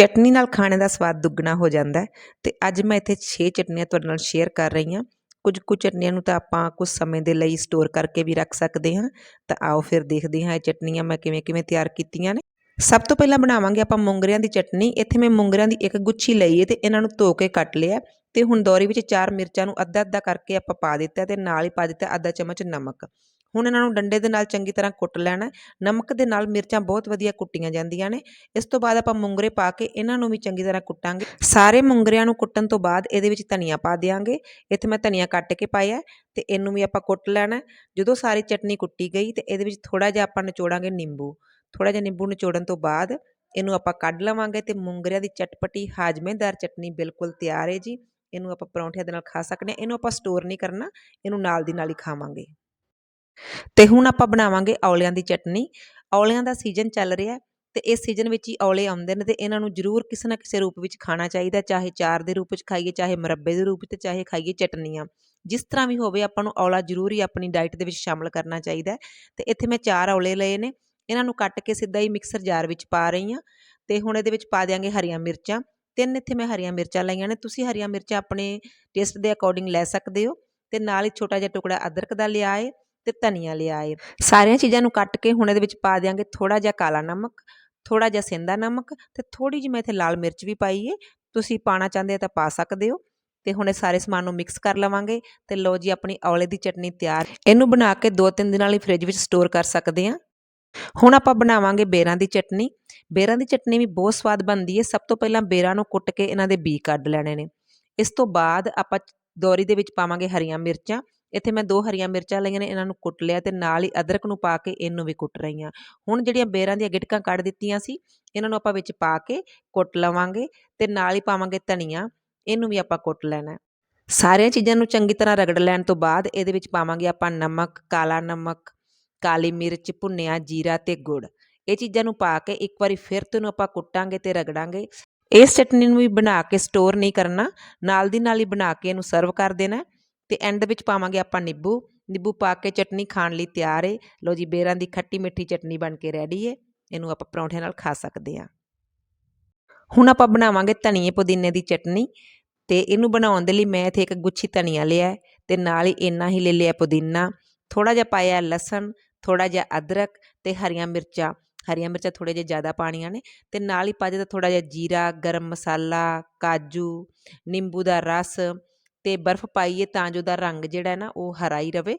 ਚਟਨੀ ਨਾਲ ਖਾਣੇ ਦਾ ਸਵਾਦ ਦੁੱਗਣਾ ਹੋ ਜਾਂਦਾ ਹੈ। ਅਤੇ ਅੱਜ ਮੈਂ ਇੱਥੇ 6 ਚਟਨੀਆਂ ਤੁਹਾਡੇ ਨਾਲ ਸ਼ੇਅਰ ਕਰ ਰਹੀ ਹਾਂ। ਕੁਝ ਕੁ ਚਟਨੀਆਂ ਨੂੰ ਤਾਂ ਆਪਾਂ ਕੁਝ ਸਮੇਂ ਦੇ ਲਈ ਸਟੋਰ ਕਰਕੇ ਵੀ ਰੱਖ ਸਕਦੇ ਹਾਂ। ਤਾਂ ਆਓ ਫਿਰ ਦੇਖਦੇ ਹਾਂ ਇਹ ਚਟਨੀਆਂ ਮੈਂ ਕਿਵੇਂ ਕਿਵੇਂ ਤਿਆਰ ਕੀਤੀਆਂ ਨੇ। ਸਭ ਤੋਂ ਪਹਿਲਾਂ ਬਣਾਵਾਂਗੇ ਆਪਾਂ ਮੂੰਗਰਿਆਂ ਦੀ ਚਟਨੀ। ਇੱਥੇ ਮੈਂ ਮੂੰਗਰਿਆਂ ਦੀ ਇੱਕ ਗੁੱਛੀ ਲਈ ਹੈ ਅਤੇ ਇਹਨਾਂ ਨੂੰ ਧੋ ਕੇ ਕੱਟ ਲਿਆ ਅਤੇ ਹੁਣ ਦੋਰੀ ਵਿੱਚ ਚਾਰ ਮਿਰਚਾਂ ਨੂੰ ਅੱਧਾ ਅੱਧਾ ਕਰਕੇ ਆਪਾਂ ਪਾ ਦਿੱਤਾ ਅਤੇ ਨਾਲ ਹੀ ਪਾ ਦਿੱਤਾ ਅੱਧਾ ਚਮਚ ਨਮਕ। ਹੁਣ ਇਹਨਾਂ ਨੂੰ ਡੰਡੇ ਦੇ ਨਾਲ ਚੰਗੀ ਤਰ੍ਹਾਂ ਕੁੱਟ ਲੈਣਾ, ਨਮਕ ਦੇ ਨਾਲ ਮਿਰਚਾਂ ਬਹੁਤ ਵਧੀਆ ਕੁੱਟੀਆਂ ਜਾਂਦੀਆਂ ਨੇ। ਇਸ ਤੋਂ ਬਾਅਦ ਆਪਾਂ ਮੂੰਗਰੇ ਪਾ ਕੇ ਇਹਨਾਂ ਨੂੰ ਵੀ ਚੰਗੀ ਤਰ੍ਹਾਂ ਕੁੱਟਾਂਗੇ। ਸਾਰੇ ਮੂੰਗਰਿਆਂ ਨੂੰ ਕੁੱਟਣ ਤੋਂ ਬਾਅਦ ਇਹਦੇ ਵਿੱਚ ਧਨੀਆ ਪਾ ਦਿਆਂਗੇ। ਇੱਥੇ ਮੈਂ ਧਨੀਆ ਕੱਟ ਕੇ ਪਾਇਆ ਤੇ ਇਹਨੂੰ ਵੀ ਆਪਾਂ ਕੁੱਟ ਲੈਣਾ ਜਦੋਂ ਸਾਰੀ ਚਟਨੀ ਕੁੱਟੀ ਗਈ ਤੇ ਇਹਦੇ ਵਿੱਚ ਥੋੜਾ ਜਿਹਾ ਆਪਾਂ ਨਿਚੋੜਾਂਗੇ ਨਿੰਬੂ। ਥੋੜਾ ਜਿਹਾ ਨਿੰਬੂ ਨਿਚੋੜਨ ਤੋਂ ਬਾਅਦ ਇਹਨੂੰ ਆਪਾਂ ਕੱਢ ਲਵਾਂਗੇ ਤੇ ਮੂੰਗਰਿਆਂ ਦੀ ਚਟਪਟੀ ਹਾਜਮੇਦਾਰ ਚਟਨੀ ਬਿਲਕੁਲ ਤਿਆਰ ਹੈ ਜੀ। ਇਹਨੂੰ ਆਪਾਂ ਪਰੌਂਠਿਆਂ ਦੇ ਨਾਲ ਖਾ ਸਕਦੇ ਹਾਂ। ਇਹਨੂੰ ਆਪਾਂ ਸਟੋਰ ਨਹੀਂ ਕਰਨਾ, ਇਹਨੂੰ ਨਾਲ ਦੀ ਨਾਲ ਹੀ ਖਾਵਾਂਗੇ। ਤੇ ਹੁਣ ਆਪਾਂ ਬਣਾਵਾਂਗੇ ਔਲਿਆਂ ਦੀ ਚਟਨੀ। ਔਲਿਆਂ ਦਾ ਸੀਜ਼ਨ ਚੱਲ ਰਿਹਾ ਤੇ ਇਸ ਸੀਜ਼ਨ ਵਿੱਚ ਹੀ ਔਲੇ ਆਉਂਦੇ ਨੇ ਤੇ ਇਹਨਾਂ ਨੂੰ ਜ਼ਰੂਰ ਕਿਸੇ ਨਾ ਕਿਸੇ ਰੂਪ ਵਿੱਚ ਖਾਣਾ ਚਾਹੀਦਾ, ਚਾਹੇ ਚਾਰ ਦੇ ਰੂਪ ਵਿੱਚ ਖਾਈਏ, ਚਾਹੇ ਮੁਰੱਬੇ ਦੇ ਰੂਪ ਵਿੱਚ ਚਾਹੇ ਖਾਈਏ ਚਟਨੀਆਂ। ਜਿਸ ਤਰ੍ਹਾਂ ਵੀ ਹੋਵੇ ਆਪਾਂ ਨੂੰ ਔਲਾ ਜ਼ਰੂਰ ਹੀ ਆਪਣੀ ਡਾਈਟ ਦੇ ਵਿੱਚ ਸ਼ਾਮਲ ਕਰਨਾ ਚਾਹੀਦਾ ਤੇ ਇੱਥੇ ਮੈਂ ਚਾਰ ਔਲੇ ਲਏ ਨੇ, ਇਹਨਾਂ ਨੂੰ ਕੱਟ ਕੇ ਸਿੱਧਾ ਹੀ ਮਿਕਸਰ ਜਾਰ ਵਿੱਚ ਪਾ ਰਹੀ ਹਾਂ ਤੇ ਹੁਣ ਇਹਦੇ ਵਿੱਚ ਪਾ ਦਿਆਂਗੇ ਹਰੀਆਂ ਮਿਰਚਾਂ। ਤਿੰਨ ਇੱਥੇ ਮੈਂ ਹਰੀਆਂ ਮਿਰਚਾਂ ਲਈਆਂ ਨੇ, ਤੁਸੀਂ ਹਰੀਆਂ ਮਿਰਚਾਂ ਆਪਣੇ ਟੇਸਟ ਦੇ ਅਕੋਰਡਿੰਗ ਲੈ ਸਕਦੇ ਹੋ। ਤੇ ਨਾਲ ਹੀ ਛੋਟਾ ਜਿਹਾ ਟੁਕੜਾ ਅਦਰਕ ਦਾ ਲਿਆ ਏ ਤੇ ਧਨੀਆ ਲਿਆ ਏ। ਸਾਰੀਆਂ ਚੀਜ਼ਾਂ ਨੂੰ ਕੱਟ ਕੇ ਹੁਣ ਇਹਦੇ ਵਿੱਚ ਪਾ ਦਿਆਂਗੇ ਥੋੜਾ ਜਿਹਾ ਕਾਲਾ ਨਮਕ ਥੋੜਾ ਜਿਹਾ ਸਿੰਦਾ ਨਮਕ ਤੇ ਥੋੜੀ ਜਿਹੀ ਮੈਂ ਇੱਥੇ ਲਾਲ ਮਿਰਚ ਵੀ ਪਾਈ ਏ। ਤੁਸੀਂ ਪਾਣਾ ਚਾਹੁੰਦੇ ਹੋ ਤਾਂ ਪਾ ਸਕਦੇ ਹੋ ਤੇ ਹੁਣ ਇਹ ਸਾਰੇ ਸਮਾਨ ਨੂੰ ਮਿਕਸ ਕਰ ਲਵਾਂਗੇ ਤੇ ਲਓ ਜੀ ਆਪਣੀ ਔਲੇ ਦੀ ਚਟਨੀ ਤਿਆਰ। ਇਹਨੂੰ ਬਣਾ ਕੇ 2-3 ਦਿਨਾਂ ਲਈ ਫ੍ਰਿਜ ਵਿੱਚ ਸਟੋਰ ਕਰ ਸਕਦੇ ਹਾਂ। ਹੁਣ ਆਪਾਂ ਬਣਾਵਾਂਗੇ ਬੇਰਾਂ ਦੀ ਚਟਨੀ। ਬੇਰਾਂ ਦੀ ਚਟਨੀ ਵੀ ਬਹੁਤ ਸਵਾਦ ਬਣਦੀ ਹੈ ਸਭ ਤੋਂ ਪਹਿਲਾਂ ਬੇਰਾਂ ਨੂੰ ਕੁੱਟ ਕੇ ਇਹਨਾਂ ਦੇ ਬੀ ਕੱਢ ਲੈਣੇ ਨੇ। ਇਸ ਤੋਂ ਬਾਅਦ ਆਪਾਂ ਦੋਰੀ ਦੇ ਵਿੱਚ ਪਾਵਾਂਗੇ ਹਰੀਆਂ ਮਿਰਚਾਂ। ਇੱਥੇ ਮੈਂ ਦੋ ਹਰੀਆਂ ਮਿਰਚਾਂ ਲਈਆਂ ਨੇ, ਇਹਨਾਂ ਨੂੰ ਕੁੱਟ ਲਿਆ ਤੇ ਨਾਲ ਹੀ ਅਦਰਕ ਨੂੰ ਪਾ ਕੇ ਇਹਨੂੰ ਵੀ ਕੁੱਟ ਰਹੀ ਹਾਂ। ਹੁਣ ਜਿਹੜੀਆਂ ਬੇਰਾਂ ਦੀਆਂ ਗਿਟਕਾਂ ਕੱਢ ਦਿੱਤੀਆਂ ਸੀ, ਇਹਨਾਂ ਨੂੰ ਆਪਾਂ ਵਿੱਚ ਪਾ ਕੇ ਕੁੱਟ ਲਵਾਂਗੇ ਤੇ ਨਾਲ ਹੀ ਪਾਵਾਂਗੇ ਧਨੀਆ, ਇਹਨੂੰ ਵੀ ਆਪਾਂ ਕੁੱਟ ਲੈਣਾ। ਸਾਰੀਆਂ ਚੀਜ਼ਾਂ ਨੂੰ ਚੰਗੀ ਤਰ੍ਹਾਂ ਰਗੜ ਲੈਣ ਤੋਂ ਬਾਅਦ ਇਹਦੇ ਵਿੱਚ ਪਾਵਾਂਗੇ ਆਪਾਂ ਨਮਕ, ਕਾਲਾ ਨਮਕ, ਕਾਲੀ ਮਿਰਚ, ਭੁੰਨਿਆ ਜੀਰਾ ਤੇ ਗੁੜ। ਇਹ ਚੀਜ਼ਾਂ ਨੂੰ ਪਾ ਕੇ ਇੱਕ ਵਾਰੀ ਫਿਰ ਤੋਂ ਇਹਨੂੰ ਆਪਾਂ ਕੁੱਟਾਂਗੇ ਤੇ ਰਗੜਾਂਗੇ। ਇਸ ਚਟਨੀ ਨੂੰ ਵੀ ਬਣਾ ਕੇ ਸਟੋਰ ਨਹੀਂ ਕਰਨਾ, ਨਾਲ ਦੀ ਨਾਲ ਹੀ ਬਣਾ ਕੇ ਇਹਨੂੰ ਸਰਵ ਕਰ ਦੇਣਾ। ਤੇ ਐਂਡ ਵਿੱਚ ਪਾਵਾਂਗੇ ਆਪਾਂ ਨਿੰਬੂ। ਨਿੰਬੂ ਪਾ ਕੇ ਚਟਨੀ ਖਾਣ ਲਈ ਤਿਆਰ ਏ। ਲੋ ਜੀ, ਬੇਰਾਂ ਦੀ ਖੱਟੀ ਮਿੱਠੀ ਚਟਨੀ ਬਣ ਕੇ ਰੈਡੀ ਹੈ ਇਹਨੂੰ ਆਪਾਂ ਪਰੌਂਠਿਆਂ ਨਾਲ ਖਾ ਸਕਦੇ ਹਾਂ ਹੁਣ ਆਪਾਂ ਬਣਾਵਾਂਗੇ ਧਨੀਏ ਪੁਦੀਨੇ ਦੀ ਚਟਨੀ ਤੇ ਇਹਨੂੰ ਬਣਾਉਣ ਦੇ ਲਈ ਮੈਂ ਇੱਥੇ ਇੱਕ ਗੁੱਛੀ ਧਨੀਆ ਲਿਆ ਤੇ ਨਾਲ ਹੀ ਇੰਨਾ ਹੀ ਲੈ ਲਿਆ ਪੁਦੀਨਾ। ਥੋੜਾ ਜਿਹਾ ਪਾਇਆ ਲਸਣ ਥੋੜਾ ਜਿਹਾ ਅਦਰਕ ਤੇ ਹਰੀਆਂ ਮਿਰਚਾਂ। ਹਰੀਆਂ ਮਿਰਚਾਂ ਥੋੜੇ ਜਿਹਾ ਜ਼ਿਆਦਾ ਪਾਣੀਆਂ ਨੇ ਤੇ ਨਾਲ ਹੀ ਪਾ ਦਿੱਤਾ ਥੋੜਾ ਜਿਹਾ ਜੀਰਾ, ਗਰਮ ਮਸਾਲਾ, ਕਾਜੂ, ਨਿੰਬੂ ਦਾ ਰਸ ਤੇ ਬਰਫ਼ ਪਾਈਏ ਤਾਂ ਜੋ ਦਾ ਰੰਗ ਜਿਹੜਾ ਹੈ ਨਾ ਉਹ ਹਰਾ ਹੀ ਰਵੇ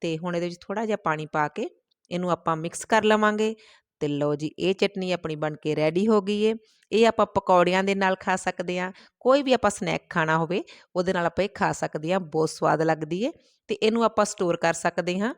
ਤੇ ਹੁਣ ਇਹਦੇ ਵਿੱਚ ਥੋੜਾ ਜਿਹਾ ਪਾਣੀ ਪਾ ਕੇ ਇਹਨੂੰ ਆਪਾਂ ਮਿਕਸ ਕਰ ਲਵਾਂਗੇ ਤੇ ਲਓ ਜੀ ਇਹ ਚਟਨੀ ਆਪਣੀ ਬਣ ਕੇ ਰੈਡੀ ਹੋ ਗਈ ਏ। ਇਹ ਆਪਾਂ ਪਕੌੜਿਆਂ ਦੇ ਨਾਲ ਖਾ ਸਕਦੇ ਆ ਕੋਈ ਵੀ ਆਪਾਂ ਸਨੈਕ ਖਾਣਾ ਹੋਵੇ ਉਹਦੇ ਨਾਲ ਆਪਾਂ ਇਹ ਖਾ ਸਕਦੇ ਆ ਬਹੁਤ ਸਵਾਦ ਲੱਗਦੀ ਏ ਤੇ ਇਹਨੂੰ ਆਪਾਂ ਸਟੋਰ ਕਰ ਸਕਦੇ ਹਾਂ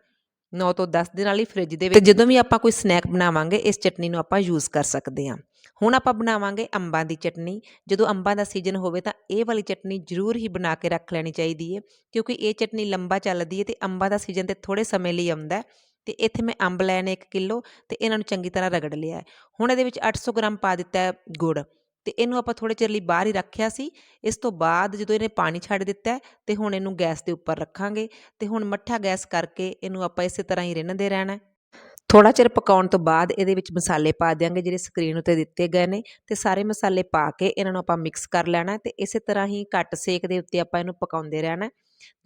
9 ਤੋਂ 10 ਦਿਨ ਵਾਲੀ ਫ੍ਰਿਜ ਦੇ ਵਿੱਚ। ਤੇ ਜਦੋਂ ਵੀ ਆਪਾਂ ਕੋਈ ਸਨੈਕ ਬਣਾਵਾਂਗੇ ਇਸ ਚਟਨੀ ਨੂੰ ਆਪਾਂ ਯੂਜ਼ ਕਰ ਸਕਦੇ ਹਾਂ। ਹੁਣ ਆਪਾਂ ਬਣਾਵਾਂਗੇ ਅੰਬਾਂ ਦੀ ਚਟਨੀ। ਜਦੋਂ ਅੰਬਾਂ ਦਾ ਸੀਜ਼ਨ ਹੋਵੇ ਤਾਂ ਇਹ ਵਾਲੀ ਚਟਨੀ ਜ਼ਰੂਰ ਹੀ ਬਣਾ ਕੇ ਰੱਖ ਲੈਣੀ ਚਾਹੀਦੀ ਹੈ ਕਿਉਂਕਿ ਇਹ ਚਟਨੀ ਲੰਬਾ ਚੱਲਦੀ ਹੈ ਤੇ ਅੰਬਾਂ ਦਾ ਸੀਜ਼ਨ ਤੇ ਥੋੜੇ ਸਮੇਂ ਲਈ ਆਉਂਦਾ ਤੇ ਇੱਥੇ ਮੈਂ ਅੰਬ ਲਏ ਨੇ 1 ਕਿਲੋ ਤੇ ਇਹਨਾਂ ਨੂੰ ਚੰਗੀ ਤਰ੍ਹਾਂ ਰਗੜ ਲਿਆ ਹੁਣ ਇਹਦੇ ਵਿੱਚ 800 ਗ੍ਰਾਮ ਪਾ ਦਿੱਤਾ ਗੁੜ ਤੇ ਇਹਨੂੰ ਆਪਾਂ ਥੋੜੇ ਚਿਰ ਲਈ ਬਾਹਰ ਹੀ ਰੱਖਿਆ ਸੀ। ਇਸ ਤੋਂ ਬਾਅਦ ਜਦੋਂ ਇਹਨੇ ਪਾਣੀ ਛੱਡ ਦਿੱਤਾ ਤੇ ਹੁਣ ਇਹਨੂੰ ਗੈਸ ਦੇ ਉੱਪਰ ਰੱਖਾਂਗੇ ਤੇ ਹੁਣ ਮੱਠਾ ਗੈਸ ਕਰਕੇ ਇਹਨੂੰ ਆਪਾਂ ਇਸੇ ਤਰ੍ਹਾਂ ਹੀ ਰਿੰਨਦੇ ਰਹਿਣਾ ਥੋੜਾ ਚਿਰ ਪਕਾਉਣ ਤੋਂ ਬਾਅਦ ਇਹਦੇ ਵਿੱਚ ਮਸਾਲੇ ਪਾ ਦਿਆਂਗੇ ਜਿਹੜੇ ਸਕਰੀਨ ਉੱਤੇ ਦਿੱਤੇ ਗਏ ਨੇ ਤੇ ਸਾਰੇ ਮਸਾਲੇ ਪਾ ਕੇ ਇਹਨਾਂ ਨੂੰ ਆਪਾਂ ਮਿਕਸ ਕਰ ਲੈਣਾ ਤੇ ਇਸੇ ਤਰ੍ਹਾਂ ਹੀ ਘੱਟ ਸੇਕ ਦੇ ਉੱਤੇ ਆਪਾਂ ਇਹਨੂੰ ਪਕਾਉਂਦੇ ਰਹਿਣਾ।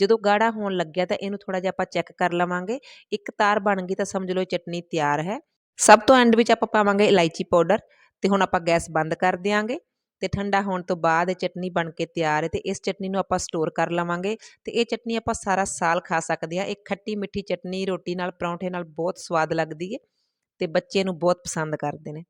ਜਦੋਂ ਗਾੜਾ ਹੋਣ ਲੱਗਿਆ ਤਾਂ ਇਹਨੂੰ ਥੋੜਾ ਜਿਹਾ ਆਪਾਂ ਚੈੱਕ ਕਰ ਲਵਾਂਗੇ। ਇੱਕ ਤਾਰ ਬਣ ਗਈ ਤਾਂ ਸਮਝ ਲਓ ਚਟਨੀ ਤਿਆਰ ਹੈ। ਸਭ ਤੋਂ ਐਂਡ ਵਿੱਚ ਆਪਾਂ ਪਾਵਾਂਗੇ ਇਲਾਇਚੀ ਪਾਊਡਰ ਤੇ ਹੁਣ ਆਪਾਂ ਗੈਸ ਬੰਦ ਕਰ ਦਿਆਂਗੇ। ਤੇ ਠੰਡਾ ਹੋਣ ਤੋਂ ਬਾਅਦ ਇਹ ਚਟਨੀ ਬਣ ਕੇ ਤਿਆਰ ਹੈ ਤੇ ਇਸ ਚਟਨੀ ਨੂੰ ਆਪਾਂ ਸਟੋਰ ਕਰ ਲਵਾਂਗੇ ਤੇ ਇਹ ਚਟਨੀ ਆਪਾਂ ਸਾਰਾ ਸਾਲ ਖਾ ਸਕਦੇ ਹਾਂ। ਇਹ ਖੱਟੀ ਮਿੱਠੀ ਚਟਨੀ ਰੋਟੀ ਨਾਲ, ਪਰੌਂਠੇ ਨਾਲ ਬਹੁਤ ਸਵਾਦ ਲੱਗਦੀ ਹੈ ਤੇ ਬੱਚੇ ਨੂੰ ਬਹੁਤ ਪਸੰਦ ਕਰਦੇ ਨੇ।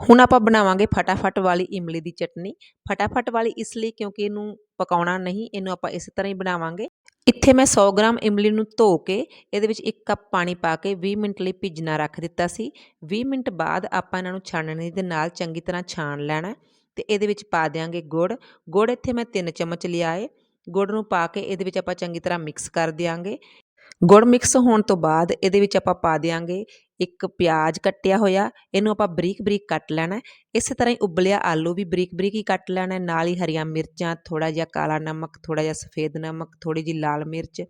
ਹੁਣ ਆਪਾਂ ਬਣਾਵਾਂਗੇ ਫਟਾਫਟ ਵਾਲੀ ਇਮਲੀ ਦੀ ਚਟਨੀ। ਫਟਾਫਟ ਵਾਲੀ ਇਸ ਲਈ ਕਿਉਂਕਿ ਇਹਨੂੰ ਪਕਾਉਣਾ ਨਹੀਂ, ਇਹਨੂੰ ਆਪਾਂ ਇਸੇ ਤਰ੍ਹਾਂ ਹੀ ਬਣਾਵਾਂਗੇ। ਇੱਥੇ ਮੈਂ 100 ਗ੍ਰਾਮ ਇਮਲੀ ਨੂੰ ਧੋ ਕੇ ਇਹਦੇ ਵਿੱਚ 1 ਕੱਪ ਪਾਣੀ ਪਾ ਕੇ 20 ਮਿੰਟ ਲਈ ਭਿੱਜਣਾ ਰੱਖ ਦਿੱਤਾ ਸੀ। 20 ਮਿੰਟ ਬਾਅਦ ਆਪਾਂ ਇਹਨਾਂ ਨੂੰ ਛਾਣਨੀ ਦੇ ਨਾਲ ਚੰਗੀ ਤਰ੍ਹਾਂ ਛਾਣ ਲੈਣਾ ਤੇ ਇਹਦੇ ਵਿੱਚ ਪਾ ਦਿਆਂਗੇ ਗੁੜ। ਗੁੜ ਇੱਥੇ ਮੈਂ 3 ਚਮਚ ਲਿਆ ਏ ਗੁੜ ਨੂੰ ਪਾ ਕੇ ਇਹਦੇ ਵਿੱਚ ਆਪਾਂ ਚੰਗੀ ਤਰ੍ਹਾਂ ਮਿਕਸ ਕਰ ਦਿਆਂਗੇ। ਗੁੜ ਮਿਕਸ ਹੋਣ ਤੋਂ ਬਾਅਦ ਇਹਦੇ ਵਿੱਚ ਆਪਾਂ ਪਾ ਦਿਆਂਗੇ ਇੱਕ ਪਿਆਜ਼ ਕੱਟਿਆ ਹੋਇਆ। ਇਹਨੂੰ ਆਪਾਂ ਬਰੀਕ ਬਰੀਕ ਕੱਟ ਲੈਣਾ। ਇਸੇ ਤਰ੍ਹਾਂ ਹੀ ਉਬਲਿਆ ਆਲੂ ਵੀ ਬਰੀਕ ਬਰੀਕ ਹੀ ਕੱਟ ਲੈਣਾ। ਨਾਲ ਹੀ ਹਰੀਆਂ ਮਿਰਚਾਂ ਥੋੜਾ ਜਿਹਾ ਕਾਲਾ ਨਮਕ ਥੋੜਾ ਜਿਹਾ ਸਫੇਦ ਨਮਕ ਥੋੜੀ ਜਿਹੀ ਲਾਲ ਮਿਰਚ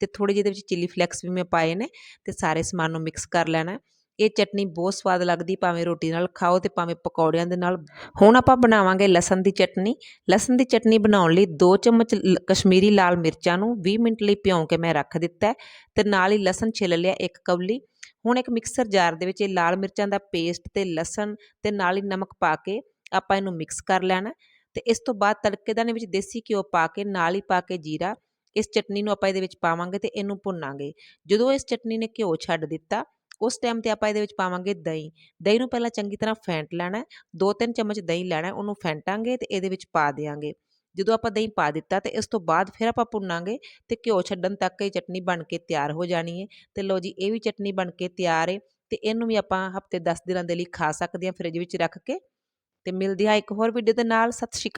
ਤੇ ਥੋੜੇ ਜਿਹੇ ਦੇ ਵਿੱਚ ਚਿੱਲੀ ਫਲੈਕਸ ਵੀ ਮੈਂ ਪਾਏ ਨੇ ਤੇ ਸਾਰੇ ਸਮਾਨ ਨੂੰ ਮਿਕਸ ਕਰ ਲੈਣਾ। ਇਹ ਚਟਨੀ ਬਹੁਤ ਸਵਾਦ ਲੱਗਦੀ, ਭਾਵੇਂ ਰੋਟੀ ਨਾਲ ਖਾਓ ਤੇ ਭਾਵੇਂ ਪਕੌੜਿਆਂ ਦੇ ਨਾਲ। ਹੁਣ ਆਪਾਂ ਬਣਾਵਾਂਗੇ ਲਸਣ ਦੀ ਚਟਨੀ। ਲਸਣ ਦੀ ਚਟਨੀ ਬਣਾਉਣ ਲਈ 2 ਚਮਚ ਲ- ਕਸ਼ਮੀਰੀ ਲਾਲ ਮਿਰਚਾਂ ਨੂੰ 20 ਮਿੰਟ ਲਈ ਭਿਉਂ ਕੇ ਮੈਂ ਰੱਖ ਦਿੱਤਾ ਹੈ ਤੇ ਨਾਲ ਹੀ ਲਸਣ ਛਿੱਲ ਲਿਆ ਇੱਕ ਕੌਲੀ ਹੁਣ ਇੱਕ ਮਿਕਸਰ ਜਾਰ ਦੇ ਵਿੱਚ ਇਹ ਲਾਲ ਮਿਰਚਾਂ ਦਾ ਪੇਸਟ ਤੇ ਲਸਣ ਤੇ ਨਾਲ ਹੀ ਨਮਕ ਪਾ ਕੇ ਆਪਾਂ ਇਹਨੂੰ ਮਿਕਸ ਕਰ ਲੈਣਾ ਹੈ ਤੇ ਇਸ ਤੋਂ ਬਾਅਦ ਤੜਕੇਦਾਨੇ ਵਿੱਚ ਦੇਸੀ ਘਿਓ ਪਾ ਕੇ ਨਾਲ ਹੀ ਪਾ ਕੇ ਜੀਰਾ, ਇਸ ਚਟਨੀ ਨੂੰ ਆਪਾਂ ਇਹਦੇ ਵਿੱਚ ਪਾਵਾਂਗੇ ਤੇ ਇਹਨੂੰ ਭੁੰਨਾਂਗੇ। ਜਦੋਂ ਇਸ ਚਟਨੀ ਨੇ ਘਿਓ ਛੱਡ ਦਿੱਤਾ ਉਸ ਟਾਈਮ ਤੇ ਆਪਾਂ ਇਹਦੇ ਵਿੱਚ ਪਾਵਾਂਗੇ ਦਹੀਂ। ਦਹੀਂ ਨੂੰ ਪਹਿਲਾਂ ਚੰਗੀ ਤਰ੍ਹਾਂ ਫੈਂਟ ਲੈਣਾ ਦੋ ਤਿੰਨ ਚਮਚ ਦਹੀਂ ਲੈਣਾ ਉਹਨੂੰ ਫੈਂਟਾਂਗੇ ਤੇ ਇਹਦੇ ਵਿੱਚ ਪਾ ਦੇਵਾਂਗੇ ਜਦੋਂ ਆਪਾਂ ਦਹੀਂ ਪਾ ਦਿੱਤਾ ਤੇ ਇਸ ਤੋਂ ਬਾਅਦ ਫਿਰ ਆਪਾਂ ਭੁੰਨਾਂਗੇ ਤੇ ਘਿਓ ਛੱਡਣ ਤੱਕ ਇਹ ਚਟਨੀ ਬਣ ਕੇ ਤਿਆਰ ਹੋ ਜਾਣੀ ਹੈ। ਤੇ ਲੋ ਜੀ, ਇਹ ਵੀ ਚਟਨੀ ਬਣ ਕੇ ਤਿਆਰ ਹੈ ਤੇ ਇਹਨੂੰ ਵੀ ਆਪਾਂ ਹਫ਼ਤੇ 10 ਦਿਨਾਂ ਦੇ ਲਈ ਖਾ ਸਕਦੇ ਹਾਂ ਫ੍ਰਿਜ ਵਿੱਚ ਰੱਖ ਕੇ। ਤੇ ਮਿਲਦੀ ਹਾਂ ਇੱਕ ਹੋਰ ਵੀਡੀਓ ਦੇ ਨਾਲ। ਸਤਿ ਸ਼੍ਰੀ ਅਕਾਲ।